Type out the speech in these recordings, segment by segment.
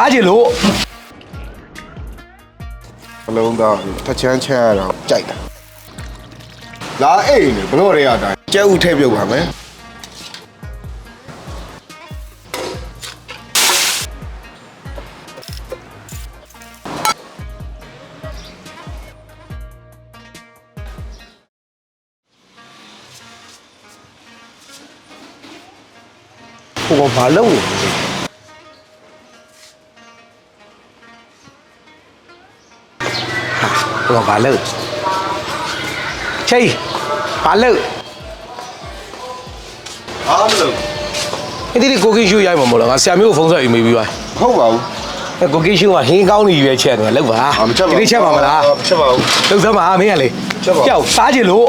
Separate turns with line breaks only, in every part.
စားကြလို့
ဘလုံးသားထချမ်းချမ်းရတော့ကြိုက်တာလာအိတ်နေဘလို့ရဲရတိုင်းကျဲဥထဲပြုတ်ပါမယ်ဟိုကဘာလုပ်နေလဲ
ဟိုကဘာလို့ချေးဘာလို့
အားမလို့
အဲ့ဒီကိုကင်းရှူရိုက်မှာမဟုတ်လားငါဆရာမျိုးကိုဖုန်းဆက်ပြီးမေးပြီးပါ
ဟုတ်ပါဘူး
အဲ့ကိုကင်းရှူကဟင်းကောင်းနေရွေးချက်တယ်လောက်ပါ
အာမချက်ပါ
ဒီနေ့ချက်ပါမလား
မချက်ပါဘူး
လောက်စမ်းပါမင်းကလေ
ချက်ပါ
ကြောက်စားကြလို့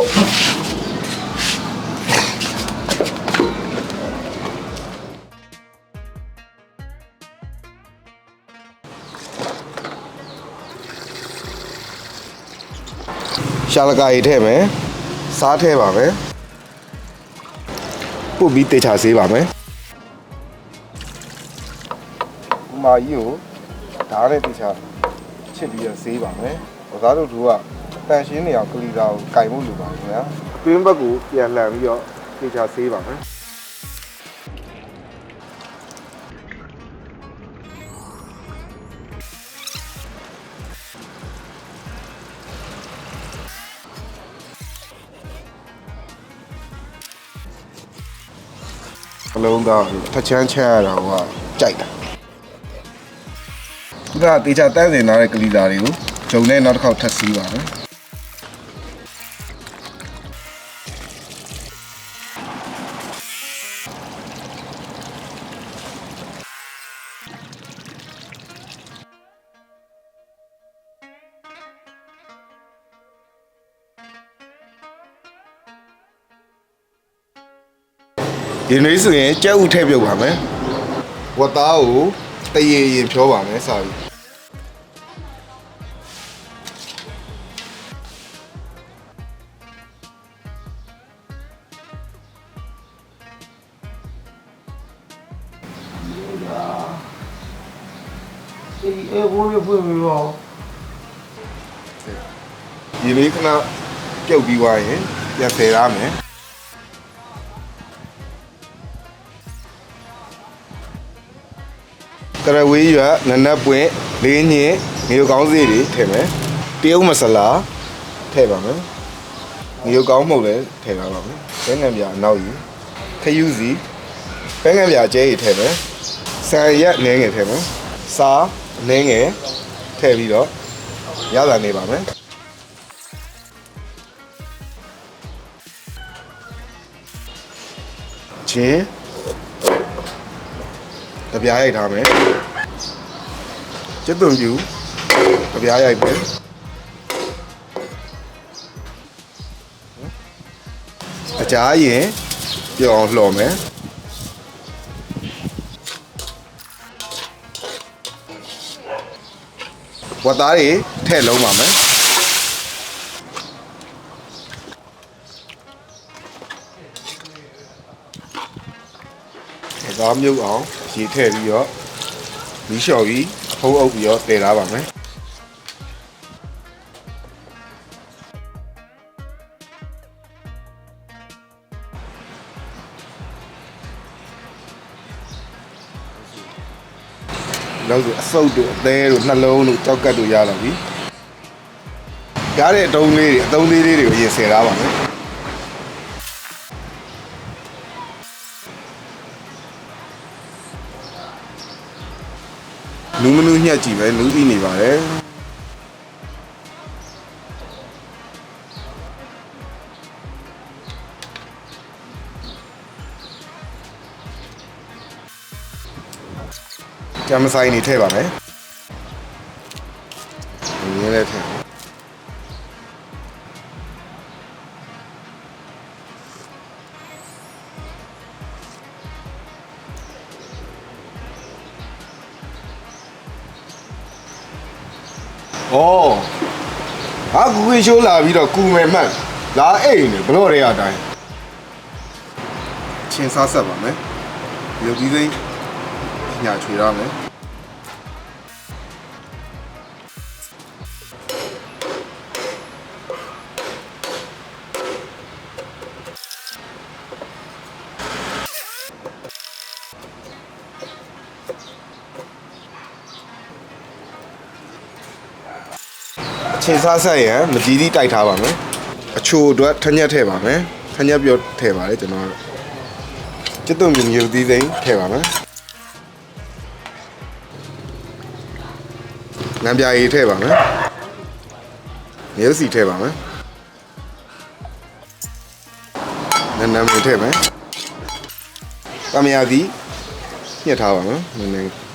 ရှာလကာရီထည့်မယ်စားထည့်ပါမယ်ပုတ်ပြီးတေချာဆေးပါမယ်မာကြီးကိုဓာတ်နဲ့တေချာချစ်ပြီးတော့ဆေးပါမယ်ဘာသာတို့တို့ကတန်ရှင်းနေအောင်ကလီတာကိုကင်ဖို့လိုပါခင်ဗျာတွင်းဘက်ကိုပြန်လှန်ပြီးတော့တေချာဆေးပါမယ် ဘလုံးသားထချမ်းချမ်းရတော့ကကြိုက်တာခုနကတေချာတန်းစင်ထားတဲ့ကလီတာတွေကိုဂျုံနဲ့နောက်တစ်ခေါက်ထပ်ဆေးပါမယ် ဒီနေ့ဆိုရင်ကြက်ဥထည့်ပြုတ်ပါမယ်ဝတ်သားကိုတရေရင်ဖြောပါမယ်စာပြီးဒီလေးခဏပြုတ်ပြီးသွားရင်ပြန်ဖယ်ရမယ် ကရဝေးရွက်နနက်ပွင့်လေးညင်ငရုတ်ကောင်းစီတွေထည့်မယ်တရုတ်မဆလာထည့်ပါမယ်ငရုတ်ကောင်းမှုတ်လည်းထည့်ပါပါမယ်ဘဲငံပြအနောက်ယူခယူစီဘဲငံပြအကျဲကြီးထည့်မယ်ဆန်ရက်နင်းငယ်ထည့်မယ်စားနင်းငယ်ထည့်ပြီးတော့ရတာနေပါမယ်ချင်း တပြားရိုက်ထားမယ်ကျက်သွန်ပြူတပြားရိုက်မယ်အကြားရင်ပြောင်းလှော်မယ်ဝတ်သားတွေထည့်လုံးပါမယ်ဝတ်သားမြုပ်အောင် ရေထည့်ပြီးတော့မီးလျှော်ပြီးဖုံးအုပ်ပြီးတော့တည်ထားပါမယ်နောက်ဆိုအစုပ်တို့အသေးတို့နှလုံးတို့ကြောက်ကတ်တို့ရလာပြီရတဲ့အတုံးလေးတွေအတုံးလေးလေးတွေကိုရင်ဆယ်ထားပါမယ် နူးမနူးညှက်ကြည့်ပဲနူးပြီးနေပါတယ်ကျမ်းမဆိုင်နေထည့်ပါမယ်ဒီရဲလေးထည့် ဩဟာကူကွေးရှိုးလာပြီးတော့ကူမယ်မှတ်လာအိမ်နေဘလို့ရဲအတိုင်းချင်းစားဆက်ပါမယ်ရုပ်ကြီးစိမ့်ညာချွေရမယ် အချင်းစားဆက်ရန်မကြီးသီးတိုက်ထားပါမယ်အချိုအတွက်ထညက်ထည့်ပါမယ်ထညက်ပြောထည့်ပါလေကျွန်တော်ကျွတ်တုံမြူမြူသီးသိမ်းထည့်ပါမယ်နံပြာရည်ထည့်ပါမယ်မျိုးစီထည့်ပါမယ်နန်းနမ်းမင်းထည့်မယ်ကမယာသည်ညှက်ထားပါမယ်နည်းနည်း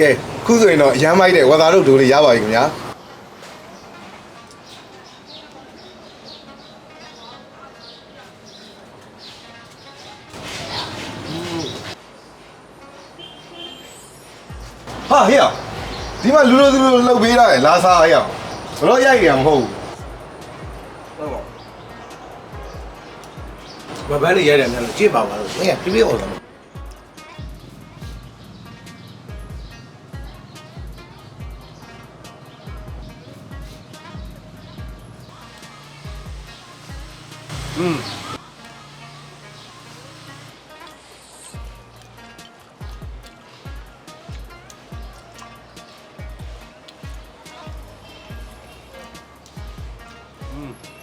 ကဲခုဆိုရင်တော့အရမ်းမိုက်တဲ့ဝါသာတို့ဒိုးလေးရပါပြီခင်ဗျာဟာဟေ့အောင်ဒီမှာလူလိုသူလိုလှုပ်ပေးရတယ်လာစားဟေ့အောင်ဘလို့ရိုက်ရမှာမဟုတ်ဘူး
မပန်းနေရတယ်များလို့ကြည့်ပါပါလို့အေးပြပြအောင်လား Hum. Hum.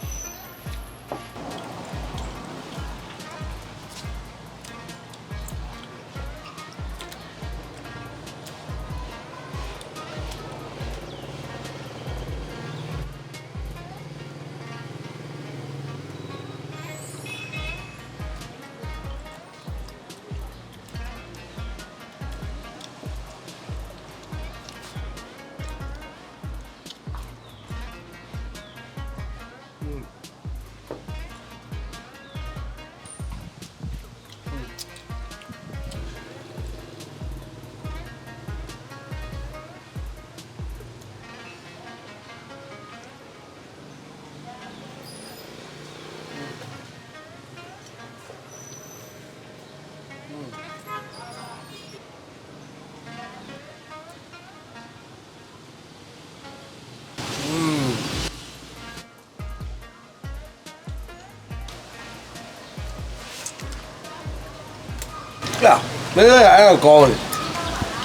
ကြာမင်းလည်းအဲ့တော့ကောင်းတယ်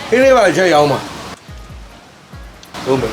ခင်းလေးပါချက်ရောင်းပါဟုတ်မယ်